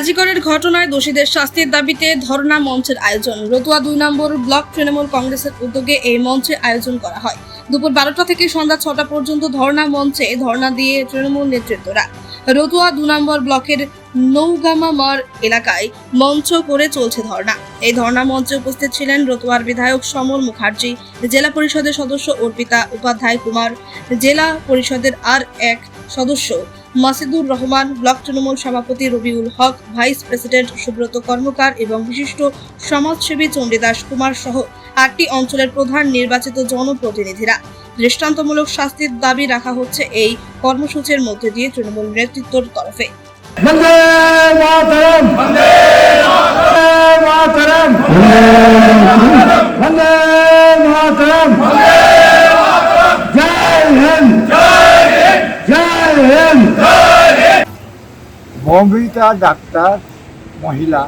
আরজিকরের ঘটনায় দোষীদের শাস্তির দাবিতে ধর্ণা মঞ্চের আয়োজন। রতুয়া দুই নম্বর ব্লক তৃণমূল কংগ্রেসের উদ্যোগে এই মঞ্চে আয়োজন করা হয়। দুপুর বারোটা থেকে সন্ধ্যা ছটা পর্যন্ত ধর্ণা মঞ্চে ধর্ণা দিয়ে তৃণমূল নেতৃত্বরা রতুয়া দু নম্বর ব্লকের নৌগামা মার এলাকায় মঞ্চ করে চলছে ধর্ণা। এই ধর্ণা মঞ্চে উপস্থিত ছিলেন রতুয়ার বিধায়ক সমর মুখার্জি, জেলা পরিষদের সদস্য অর্পিতা উপাধ্যায় কুমার, জেলা পরিষদের আর এক সদস্য মাসিদুর রহমান, ব্লক তৃণমূল সভাপতি রবিউল হক, ভাইস প্রেসিডেন্ট সুব্রত কর্মকার এবং বিশিষ্ট সমাজসেবী চণ্ডীদাস কুমার সহ আটটি অঞ্চলের প্রধান নির্বাচিত জনপ্রতিনিধিরা। দৃষ্টান্তমূলক শাস্তির দাবি রাখা হচ্ছে এই কর্মসূচির মধ্যে দিয়ে তৃণমূল নেতৃত্বের তরফে। মমিতা ডাক্তার, মহিলা,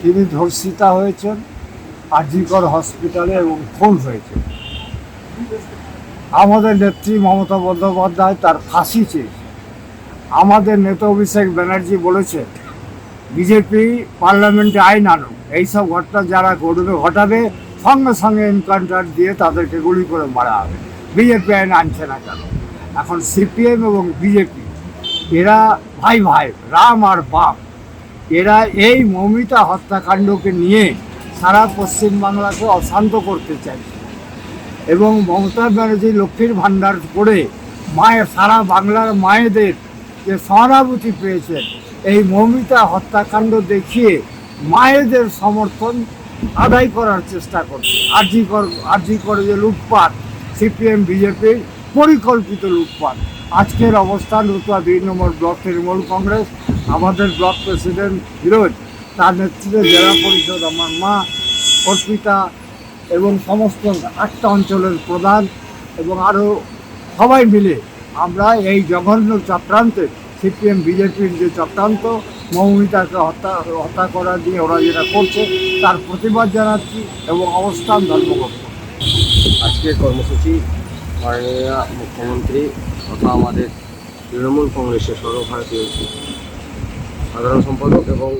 তিনি ধর্ষিতা হয়েছেন আরজিকর হসপিটালে এবং খুন হয়েছে আমাদের নেত্রী মমতা বন্দ্যোপাধ্যায় তার ফাঁসি চেয়েছে আমাদের নেতা অভিষেক ব্যানার্জি বলেছে বিজেপি পার্লামেন্টে আইন আনুক, এইসব ঘটনা যারা ঘটবে, ঘটাবে, সঙ্গে সঙ্গে এনকাউন্টার দিয়ে তাদেরকে গুলি করে মারা হবে। বিজেপি আইন আনছে না কেন? এখন সিপিএম এবং বিজেপি এরা ভাই ভাই, রাম আর বাম। এরা এই মমিতা হত্যাকাণ্ডকে নিয়ে সারা পশ্চিমবাংলাকে অশান্ত করতে চাইছে এবং মমতা ব্যানার্জি লক্ষ্মীর ভাণ্ডার করে মায়ের, সারা বাংলার মায়েদের যে সহানুভূতি পেয়েছেন এই মমিতা হত্যাকাণ্ড দেখিয়ে মায়েদের সমর্থন আদায় করার চেষ্টা করছে। আরজি কর, আরজি করে যে লুটপাট, সিপিএম, বিজেপির পরিকল্পিত লুটপাট। আজকের অবস্থান রতুয়া দুই নম্বর ব্লক তৃণমূল কংগ্রেস, আমাদের ব্লক প্রেসিডেন্ট ফিরোজ তার নেতৃত্বে জেলা পরিষদ আমার মা, অর্পিতা এবং সমস্ত আটটা অঞ্চলের প্রধান এবং আরও সবাই মিলে আমরা এই জঘন্য চক্রান্তে, সিপিএম, বিজেপির যে চক্রান্ত, মৌমিতাকে হত্যা হত্যা করা দিয়ে ওরা যেটা করছে, তার প্রতিবাদ জানাচ্ছি এবং অবস্থান ধর্মঘট আজকের কর্মসূচি মাননীয় মুখ্যমন্ত্রী তথা আমাদের তৃণমূল কংগ্রেসের সর্বভারতীয় সাধারণ সম্পাদক এবং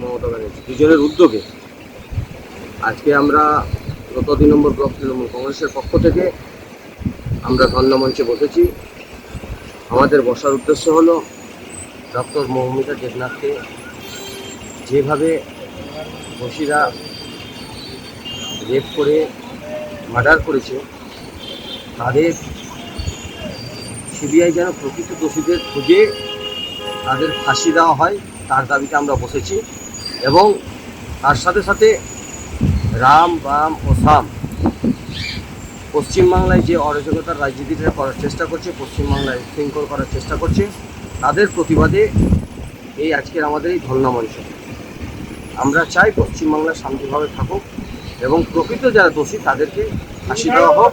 মমতা ব্যানার্জি দুজনের উদ্যোগে আজকে আমরা গত দুই নম্বর ব্লক তৃণমূল কংগ্রেসের পক্ষ থেকে আমরা ধর্ণামঞ্চে বসেছি। আমাদের বসার উদ্দেশ্য হলো ডক্টর মৌমিতা দেবনাথকে যেভাবে দোষীরা রেপ করে, মার্ডার করেছে তাদের সিবিআই যেন প্রকৃত দোষীদের খুঁজে তাদের ফাঁসি দেওয়া হয়, তার দাবিতে আমরা বসেছি। এবং তার সাথে সাথে রাম, বাম ও সাম পশ্চিমবাংলায় যে অরাজকতার রাজনীতিটা করার চেষ্টা করছে, পশ্চিমবাংলায় উশৃঙ্খল করার চেষ্টা করছে, তাদের প্রতিবাদে এই আজকের আমাদের এই ধর্ণা মঞ্চ। আমরা চাই পশ্চিমবাংলা শান্তিভাবে থাকুক এবং প্রকৃত যারা দোষী তাদেরকে ফাঁসি দেওয়া হোক।